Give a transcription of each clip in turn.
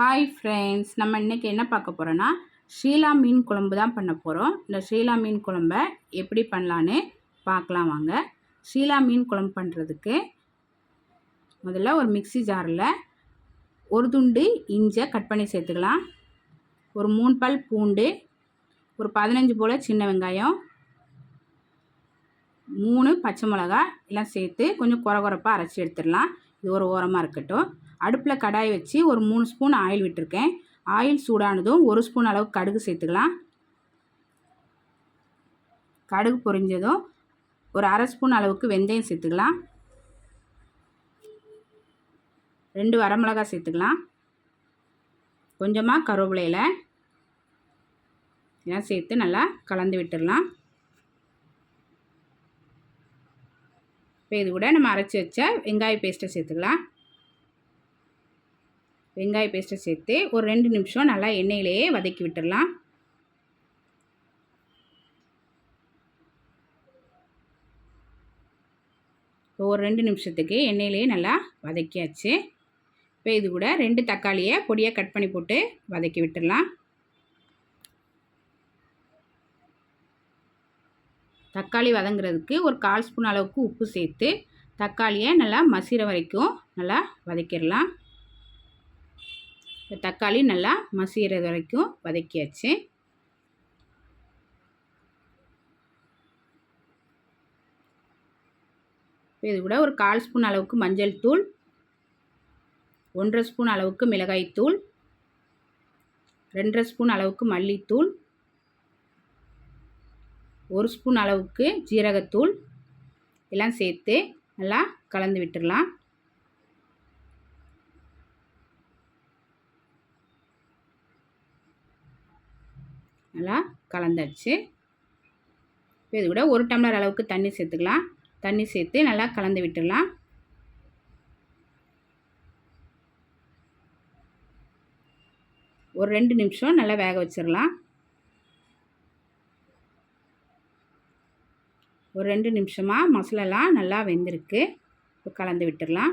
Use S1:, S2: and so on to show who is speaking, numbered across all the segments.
S1: Hi friends நம்ம இன்றைக்கி என்ன பார்க்க போகிறோன்னா ஷீலா மீன் குழம்பு தான் பண்ண போகிறோம் இந்த ஷீலா மீன் குழம்ப எப்படி பண்ணலான்னு பார்க்கலாம் வாங்க. ஷீலா மீன் குழம்பு பண்ணுறதுக்கு முதல்ல ஒரு மிக்சி ஜாரில் ஒரு துண்டு இஞ்சை கட் பண்ணி சேர்த்துக்கலாம். ஒரு மூணு பல் பூண்டு ஒரு பதினஞ்சு போல் சின்ன வெங்காயம் மூணு பச்சை மிளகா எல்லாம் சேர்த்து கொஞ்சம் குறகுறப்பாக அரைச்சி எடுத்துடலாம். இது ஒரு ஓரமாக இருக்கட்டும். அடுப்பில் கடாய் வச்சு ஒரு மூணு ஸ்பூன் ஆயில் விட்டுருக்கேன். ஆயில் சூடானதும் ஒரு ஸ்பூன் அளவுக்கு கடுகு சேர்த்துக்கலாம். கடுகு பொரிஞ்சதும் ஒரு அரை ஸ்பூன் அளவுக்கு வெந்தயம் சேர்த்துக்கலாம். ரெண்டு வரமிளகா சேர்த்துக்கலாம். கொஞ்சமாக கருவேப்பிலையில் இதெல்லாம் சேர்த்து நல்லா கலந்து விட்டுடலாம். இப்போ இது கூட நம்ம அரைச்சி வச்ச வெங்காய பேஸ்ட்டை சேர்த்துக்கலாம். வெங்காய பேஸ்ட்டை சேர்த்து ஒரு ரெண்டு நிமிஷம் நல்லா எண்ணெயிலேயே வதக்கி விட்டுடலாம். ஒரு ரெண்டு நிமிஷத்துக்கு எண்ணெயிலேயே நல்லா வதக்கியாச்சு. இப்போ இது கூட ரெண்டு தக்காளியை பொடியாக கட் பண்ணி போட்டு வதக்கி விட்டுடலாம். தக்காளி வதங்குறதுக்கு ஒரு கால் ஸ்பூன் அளவுக்கு உப்பு சேர்த்து தக்காளியை நல்லா மசிற வரைக்கும் நல்லா வதக்கிடலாம். தக்காளி நல்லா மசிகிறது வரைக்கும் வதக்கியாச்சு. இது கூட ஒரு கால் ஸ்பூன் அளவுக்கு மஞ்சள் தூள் ஒன்றரை ஸ்பூன் அளவுக்கு மிளகாய்த்தூள் ரெண்டரை ஸ்பூன் அளவுக்கு மல்லித்தூள் ஒரு ஸ்பூன் அளவுக்கு ஜீரகத்தூள் எல்லாம் சேர்த்து நல்லா கலந்து விட்டுடலாம். நல்லா கலந்தாச்சு. இது கூட ஒரு டம்ளர் அளவுக்கு தண்ணி சேர்த்துக்கலாம். தண்ணி சேர்த்து நல்லா கலந்து விட்டுடலாம். ஒரு ரெண்டு நிமிஷம் நல்லா வேக வச்சிடலாம். ஒரு ரெண்டு நிமிஷமாக மசாலாலாம் நல்லா வெந்திருக்கு. இப்போ கலந்து விட்டுடலாம்.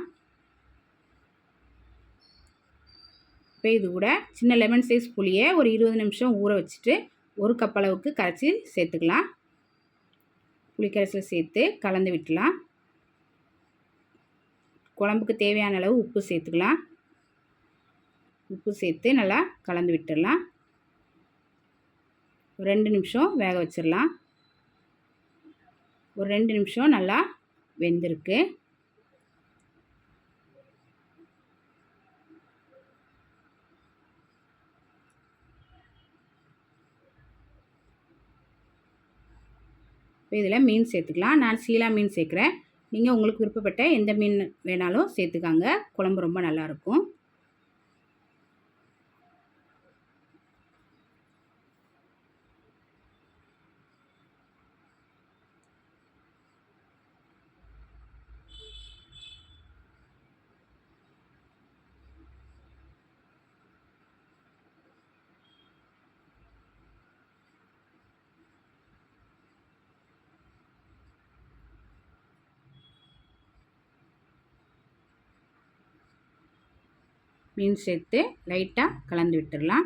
S1: இப்போ இது கூட சின்ன லெமன் சைஸ் புளியை ஒரு இருபது நிமிஷம் ஊற வச்சுட்டு ஒரு கப் அளவுக்கு கரைச்சி சேர்த்துக்கலாம். புளிக்கரைசல் சேர்த்து கலந்து விட்டுலாம். குழம்புக்கு தேவையான அளவு உப்பு சேர்த்துக்கலாம். உப்பு சேர்த்து நல்லா கலந்து விட்டுடலாம். ஒரு ரெண்டு நிமிஷம் வேக வச்சிடலாம். ஒரு ரெண்டு நிமிஷம் நல்லா வெந்திருக்கு. இப்போ இதில் மீன் சேர்த்துக்கலாம். நான் சீலா மீன் சேர்க்குறேன். நீங்கள் உங்களுக்கு விருப்பப்பட்ட எந்த மீன் வேணாலும் சேர்த்துக்காங்க. குழம்பு ரொம்ப நல்லாயிருக்கும் மீன் சேர்த்து லைட்டாக கலந்து விட்டுடலாம்.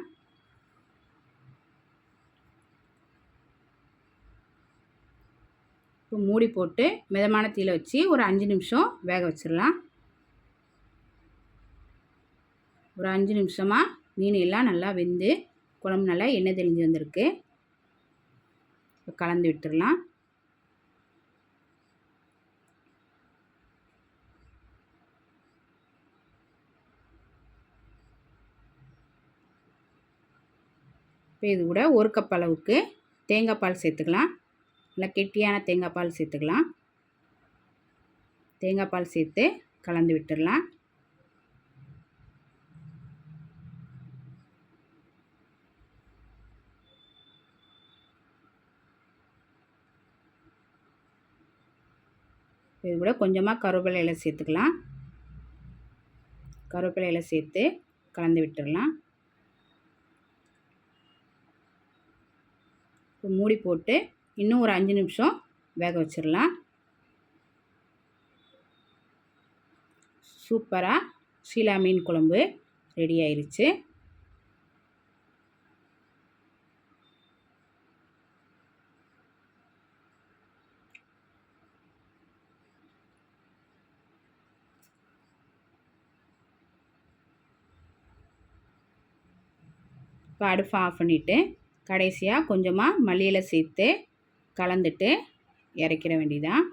S1: இப்போ மூடி போட்டு மிதமான தீயில் வச்சு ஒரு அஞ்சு நிமிஷம் வேக வச்சிடலாம். ஒரு அஞ்சு நிமிஷமாக மீன் எல்லாம் நல்லா வெந்து குழம்பு நல்லா எண்ணெய் தெளிஞ்சு வந்திருக்கு. இப்போ கலந்து விட்டுடலாம். இப்போ இது கூட ஒரு கப் அளவுக்கு தேங்காய் பால் சேர்த்துக்கலாம். நல்லா கெட்டியான தேங்காய் பால் சேர்த்துக்கலாம். தேங்காய் பால் சேர்த்து கலந்து விட்டுடலாம். இது கூட கொஞ்சமாக கருவேப்பிலை சேர்த்துக்கலாம். கருவேப்பிலை சேர்த்து கலந்து விட்டுடலாம். இப்போ மூடி போட்டு இன்னும் ஒரு அஞ்சு நிமிஷம் வேக வச்சிடலாம். சூப்பராக சீலா மீன் குழம்பு ரெடி ஆயிடுச்சு இப்போ அடுப்பை ஆஃப் பண்ணிவிட்டு கடைசியாக கொஞ்சமாக மல்லியில் சேர்த்து கலந்துட்டு இறக்கிற வேண்டிதான்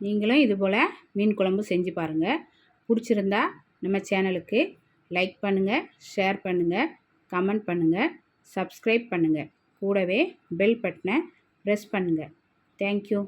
S1: நீங்களும் இதுபோல் மீன் குழம்பு செஞ்சு பாருங்கள் பிடிச்சிருந்தா நம்ம சேனலுக்கு லைக் பண்ணுங்கள் ஷேர் பண்ணுங்கள் கமெண்ட் பண்ணுங்கள் சப்ஸ்கிரைப் பண்ணுங்கள் கூடவே பெல் பட்டனை ப்ரெஸ் பண்ணுங்கள் தேங்க்யூ.